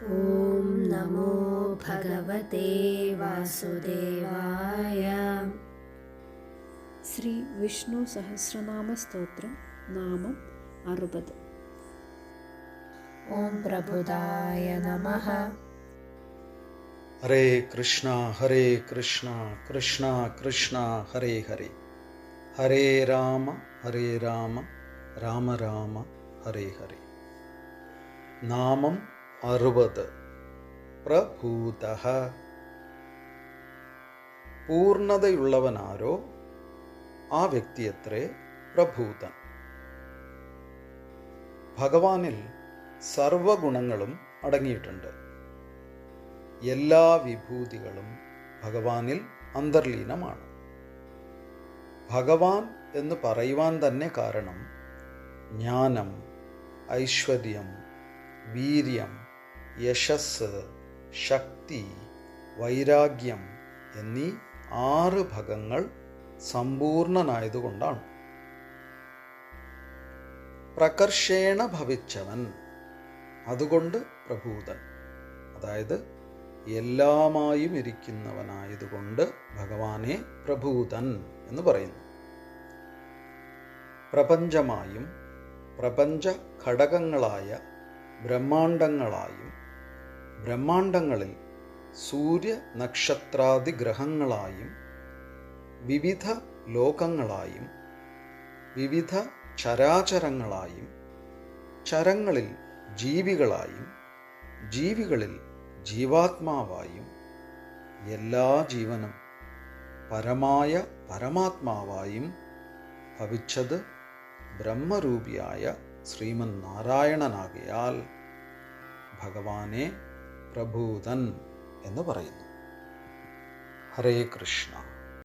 ॐ नमो भगवते वासुदेवाय। श्रीविष्णुसहस्रनामस्तोत्रं नामम् अरुपद्। ॐ प्रबुधाय नमः। हरे कृष्ण हरे कृष्ण कृष्ण कृष्ण हरे हरे। हरे राम हरे राम राम राम हरे हरे। नामं അറുപത്. പ്രഭൂത. പൂർണതയുള്ളവനാരോ ആ വ്യക്തിയത്രേ പ്രഭൂതൻ. ഭഗവാനിൽ സർവഗുണങ്ങളും അടങ്ങിയിട്ടുണ്ട്. എല്ലാ വിഭൂതികളും ഭഗവാനിൽ അന്തർലീനമാണ്. ഭഗവാൻ എന്ന് പറയുവാൻ തന്നെ കാരണം ജ്ഞാനം ഐശ്വര്യം വീര്യം യശസ് ശക്തി വൈരാഗ്യം എന്നീ ആറ് ഭഗങ്ങൾ സമ്പൂർണനായതുകൊണ്ടാണ്. പ്രകർഷേണ ഭവിച്ചവൻ അതുകൊണ്ട് പ്രഭൂതൻ. അതായത് എല്ലാമായും ഇരിക്കുന്നവനായതുകൊണ്ട് ഭഗവാനെ പ്രഭൂതൻ എന്ന് പറയുന്നു. പ്രപഞ്ചമായും പ്രപഞ്ച ഘടകങ്ങളായ ബ്രഹ്മാണ്ടങ്ങളായും ബ്രഹ്മാണ്ടങ്ങളിൽ സൂര്യ നക്ഷത്രാദി ഗ്രഹങ്ങളായും വിവിധ ലോകങ്ങളായും വിവിധ ചരാചരങ്ങളായും ചരങ്ങളിൽ ജീവികളായും ജീവികളിൽ ജീവാത്മാവായും എല്ലാ ജീവനും പരമായ പരമാത്മാവായും ഭവിച്ചത് ബ്രഹ്മരൂപിയായ ശ്രീമൻ നാരായണനാകയാൽ. ഭഗവാനെ പ്രഭൂതൻ എന്ന് പറയുന്നു. ഹരേ കൃഷ്ണ.